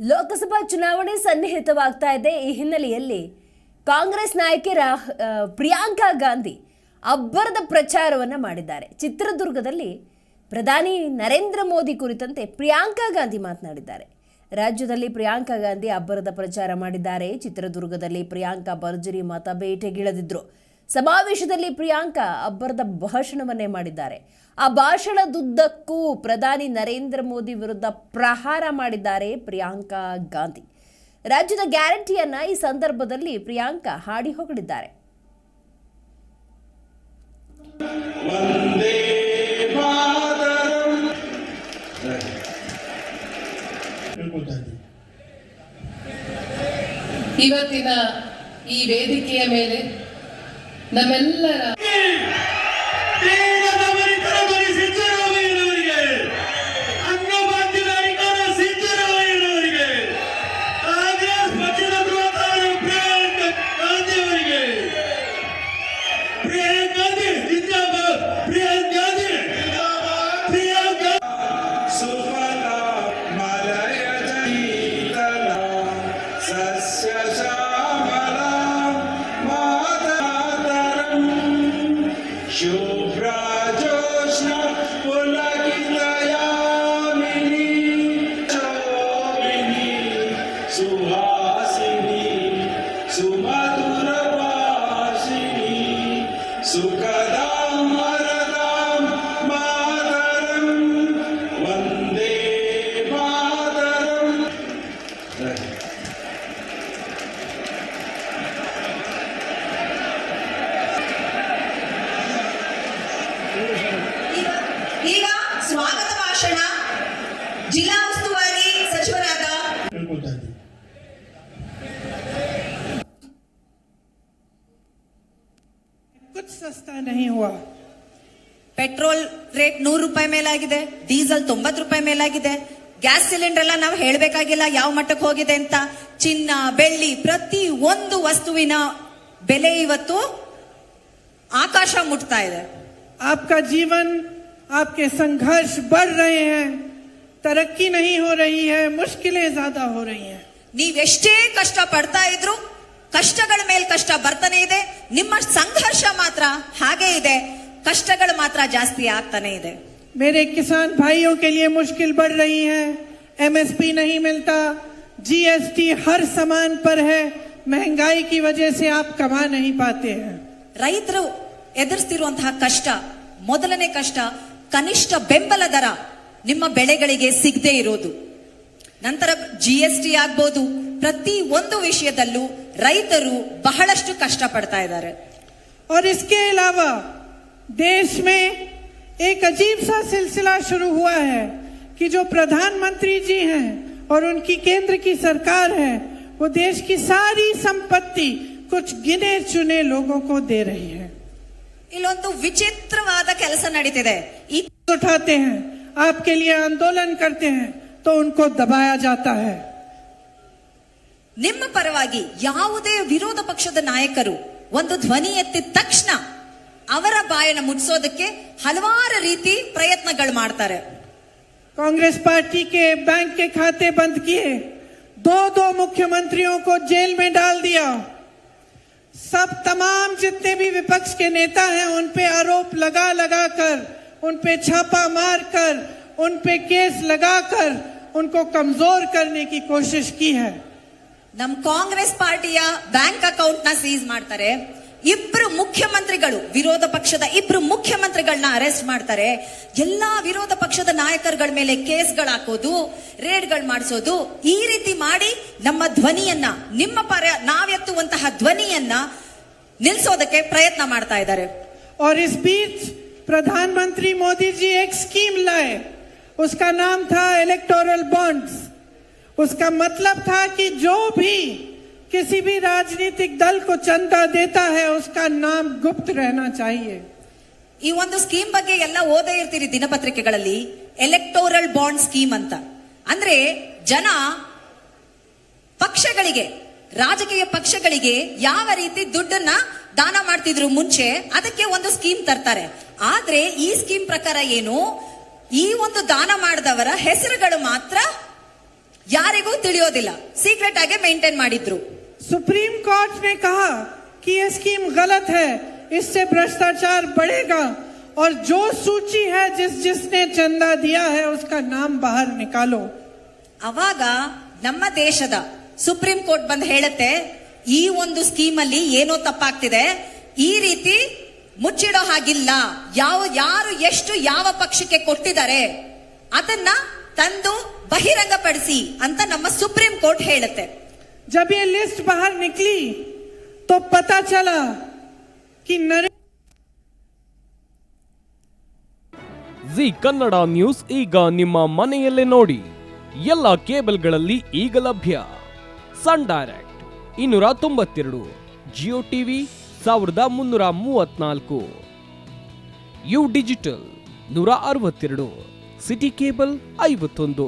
ಲೋಕಸಭಾ ಚುನಾವಣೆ ಸನ್ನಿಹಿತವಾಗ್ತಾ ಇದೆ. ಈ ಹಿನ್ನೆಲೆಯಲ್ಲಿ ಕಾಂಗ್ರೆಸ್ ನಾಯಕಿ ರಾಹ್ ಪ್ರಿಯಾಂಕಾ ಗಾಂಧಿ ಅಬ್ಬರದ ಪ್ರಚಾರವನ್ನು ಮಾಡಿದ್ದಾರೆ. ಚಿತ್ರದುರ್ಗದಲ್ಲಿ ಪ್ರಧಾನಿ ನರೇಂದ್ರ ಮೋದಿ ಕುರಿತಂತೆ ಪ್ರಿಯಾಂಕಾ ಗಾಂಧಿ ಮಾತನಾಡಿದ್ದಾರೆ. ರಾಜ್ಯದಲ್ಲಿ ಪ್ರಿಯಾಂಕಾ ಗಾಂಧಿ ಅಬ್ಬರದ ಪ್ರಚಾರ ಮಾಡಿದ್ದಾರೆ. ಚಿತ್ರದುರ್ಗದಲ್ಲಿ ಪ್ರಿಯಾಂಕಾ ಭರ್ಜರಿ ಮತ ಬೇಟೆಗಿಳಿದಿದ್ರು. ಸಮಾವೇಶದಲ್ಲಿ ಪ್ರಿಯಾಂಕಾ ಅಬ್ಬರದ ಭಾಷಣವನ್ನೇ ಮಾಡಿದ್ದಾರೆ. ಆ ಭಾಷಣದುದ್ದಕ್ಕೂ ಪ್ರಧಾನಿ ನರೇಂದ್ರ ಮೋದಿ ವಿರುದ್ಧ ಪ್ರಹಾರ ಮಾಡಿದ್ದಾರೆ ಪ್ರಿಯಾಂಕಾ ಗಾಂಧಿ. ರಾಜ್ಯದ ಗ್ಯಾರಂಟಿಯನ್ನ ಈ ಸಂದರ್ಭದಲ್ಲಿ ಪ್ರಿಯಾಂಕಾ ಹಾಡಿ ಹೊಗಳಿದ್ದಾರೆ. ಇವತ್ತಿನ ಈ ವೇದಿಕೆಯ ಮೇಲೆ ನಮ್ಮೆಲ್ಲರ ಸುಖದಾಂ ವರದಾಂ ಮಾತರಂ ವಂದೇ ಮಾತರಂ ಈಗ- ಈಗ ಸ್ವಾಗತ ಭಾಷಣ ಜಿಲ್ಲಾ ಉಸ್ತುವಾರಿ ಸಚಿವರಾದ ಹೇಳ್ಕೊಳ್ತಾ ಇದ್ದೀನಿ सस्ता नहीं हुआ ಪೆಟ್ರೋಲ್ ರೇಟ್ ನೂರು ರೂಪಾಯಿ ಮೇಲಾಗಿದೆ ಡೀಸೆಲ್ ತೊಂಬತ್ತು ರೂಪಾಯಿ ಮೇಲಾಗಿದೆ ಗ್ಯಾಸ್ ಸಿಲಿಂಡರ್ ಎಲ್ಲ ನಾವು ಹೇಳಬೇಕಾಗಿಲ್ಲ ಯಾವ ಮಟ್ಟಕ್ಕೆ ಹೋಗಿದೆ ಅಂತ ಚಿನ್ನ ಬೆಳ್ಳಿ ಪ್ರತಿ ಒಂದು ವಸ್ತುವಿನ ಬೆಲೆ ಇವತ್ತು ಆಕಾಶ ಮುಟ್ತಾ ಇದೆ आपका जीवन आपके संघर्ष बढ़ रहे हैं तरक्की नहीं हो रही है मुश्किलें ज्यादा हो रही हैं ನೀವೆಷ್ಟೇ ಕಷ್ಟ ಪಡ್ತಾ ಇದ್ರು ಕಷ್ಟಗಳ ಮೇಲೆ ಕಷ್ಟ ಬರ್ತಾನೆ ಇದೆ ನಿಮ್ಮ ಸಂಘರ್ಷ ಮಾತ್ರ ಹಾಗೆ ಇದೆ ಕಷ್ಟಗಳು ಮಾತ್ರ ಜಾಸ್ತಿ ಆಗ್ತಾನೆ ಇದೆ मेरे किसान भाइयों के लिए मुश्किल बढ़ रही है एमएसपी नहीं मिलता जीएसटी हर सामान पर है महंगाई की वजह से आप कमा नहीं पाते हैं ರೈತರು ಎದುರಿಸ್ತಿರುವಂತಹ ಕಷ್ಟ ಮೊದಲನೇ ಕಷ್ಟ ಕನಿಷ್ಠ ಬೆಂಬಲ ದರ ನಿಮ್ಮ ಬೆಳೆಗಳಿಗೆ ಸಿಗದೆ ಇರೋದು ನಂತರ ಜಿ ಎಸ್ ಟಿ ಆಗ್ಬೋದು ಪ್ರತಿ ಒಂದು ವಿಷಯದಲ್ಲೂ ರೈತರು ಬಹಳಷ್ಟು ಕಷ್ಟ ಪಡ್ತಾ ಇದ್ದಾರೆ और इसके अलावा देश में एक अजीब सा सिलसिला शुरू हुआ है कि जो प्रधानमंत्री जी हैं और उनकी केंद्र की सरकार है वो देश की सारी संपत्ति कुछ गिने चुने लोगों को दे रही है ಇಲ್ಲೊಂದು ವಿಚಿತ್ರವಾದ ಕೆಲಸ ನಡೀತಿದೆ ಈ उठाते हैं आपके लिए आंदोलन करते हैं तो उनको दबाया जाता है ನಿಮ್ಮ ಪರವಾಗಿ ಯಾವುದೇ ವಿರೋಧ ಪಕ್ಷದ ನಾಯಕರು ಒಂದು ಧ್ವನಿ ಎತ್ತಿದ ತಕ್ಷಣ ಅವರ ಬಾಯನ್ನ ಮುಟ್ಸೋದಕ್ಕೆ ಹಲವಾರು ರೀತಿ ಪ್ರಯತ್ನಗಳು ಮಾಡ್ತಾರೆ कांग्रेस पार्टी के बैंक के खाते बंद किए दो दो मुख्यमंत्रियों को जेल में डाल दिया सब तमाम जितने भी विपक्ष के नेता हैं उन पे आरोप लगा लगा कर उन पे छापा मार कर उन पे केस लगाकर उनको कमजोर करने की कोशिश की है ನಮ್ ಕಾಂಗ್ರೆಸ್ ಪಾರ್ಟಿಯ ಬ್ಯಾಂಕ್ ಅಕೌಂಟ್ ನ ಸೀಸ್ ಮಾಡ್ತಾರೆ ಇಬ್ರು ಮುಖ್ಯಮಂತ್ರಿಗಳು ವಿರೋಧ ಪಕ್ಷದ ಇಬ್ರು ಮುಖ್ಯಮಂತ್ರಿಗಳನ್ನ ಅರೆಸ್ಟ್ ಮಾಡ್ತಾರೆ ಎಲ್ಲಾ ವಿರೋಧ ಪಕ್ಷದ ನಾಯಕರುಗಳ ಮೇಲೆ ಕೇಸ್ಗಳು ಹಾಕೋದು ರೇಡ್ಗಳು ಮಾಡಿಸೋದು ಈ ರೀತಿ ಮಾಡಿ ನಮ್ಮ ಧ್ವನಿಯನ್ನ ನಿಮ್ಮ ಪರ ನಾವೆತ್ತುವಂತಹ ಧ್ವನಿಯನ್ನ ನಿಲ್ಸೋದಕ್ಕೆ ಪ್ರಯತ್ನ ಮಾಡ್ತಾ ಇದ್ದಾರೆ और इस बीच प्रधानमंत्री मोदी जी एक स्कीम लाए उसका नाम था इलेक्टोरल बॉन्ड्स उसका मतलब था कि जो भी किसी भी राजनीतिक दल को चंदा देता है उसका नाम गुप्त रहना चाहिए ಈ ಒಂದು ಸ್ಕೀಮ್ ಬಗ್ಗೆ ಎಲ್ಲ ಓದೇ ಇರ್ತೀರಿ ದಿನಪತ್ರಿಕೆಗಳಲ್ಲಿ ಎಲೆಕ್ಟೋರಲ್ ಬಾಂಡ್ ಸ್ಕೀಮ್ ಅಂತ ಅಂದ್ರೆ ಜನ ಪಕ್ಷಗಳಿಗೆ ರಾಜಕೀಯ ಪಕ್ಷಗಳಿಗೆ ಯಾವ ರೀತಿ ದುಡ್ಡನ್ನ ದಾನ ಮಾಡ್ತಿದ್ರು ಮುಂಚೆ ಅದಕ್ಕೆ ಒಂದು ಸ್ಕೀಮ್ ತರ್ತಾರೆ ಆದ್ರೆ ಈ ಸ್ಕೀಮ್ ಪ್ರಕಾರ ಏನು ಈ ಒಂದು ದಾನ ಮಾಡಿದವರ ಹೆಸರುಗಳು ಮಾತ್ರ ಯಾರಿಗೂ ತಿಳಿಯೋದಿಲ್ಲ ಸೀಕ್ರೆಟ್ ಆಗಿ ಮೇಂಟೈನ್ ಮಾಡಿದ್ರು सुप्रीम कोर्ट ने कहा कि यह स्कीम गलत है इससे भ्रष्टाचार बढ़ेगा और जो सूची है जिस जिसने चंदा दिया है उसका नाम बाहर निकालो ಅವಾಗ ನಮ್ಮ ದೇಶದ ಸುಪ್ರೀಂ ಕೋರ್ಟ್ ಬಂದು ಹೇಳುತ್ತೆ ಈ ಒಂದು ಸ್ಕೀಮ್ ಅಲ್ಲಿ ಏನೋ ತಪ್ಪಾಗ್ತಿದೆ ಈ ರೀತಿ ಮುಚ್ಚಿಡೋ ಹಾಗಿಲ್ಲ ಯಾವ ಯಾರು ಎಷ್ಟು ಯಾವ ಪಕ್ಷಕ್ಕೆ ಕೊಟ್ಟಿದ್ದಾರೆ ಅದನ್ನ ತಂದು ಬಹಿರಂಗಪಡಿಸಿ ಅಂತ ನಮ್ಮ ಸುಪ್ರೀಂ ಕೋರ್ಟ್ ಹೇಳುತ್ತೆ जब ये लिस्ट बाहर निकली तो पता चला कि नरेंद्र ಜಿ ಕನ್ನಡ ನ್ಯೂಸ್ ಈಗ ನಿಮ್ಮ ಮನೆಯಲ್ಲೇ ನೋಡಿ ಎಲ್ಲ ಕೇಬಲ್ಗಳಲ್ಲಿ ಈಗ ಲಭ್ಯ ಸನ್ ಡೈರೆಕ್ಟ್ ಇನ್ನೂರ ತೊಂಬತ್ತೆರಡು ಜಿಯೋ ಟಿವಿ ಸಾವಿರದ ಮುನ್ನೂರ ಮೂವತ್ನಾಲ್ಕು ಯು ಡಿಜಿಟಲ್ ನೂರ ಅರವತ್ತೆರಡು ಸಿಟಿ ಕೇಬಲ್ ಐವತ್ತೊಂದು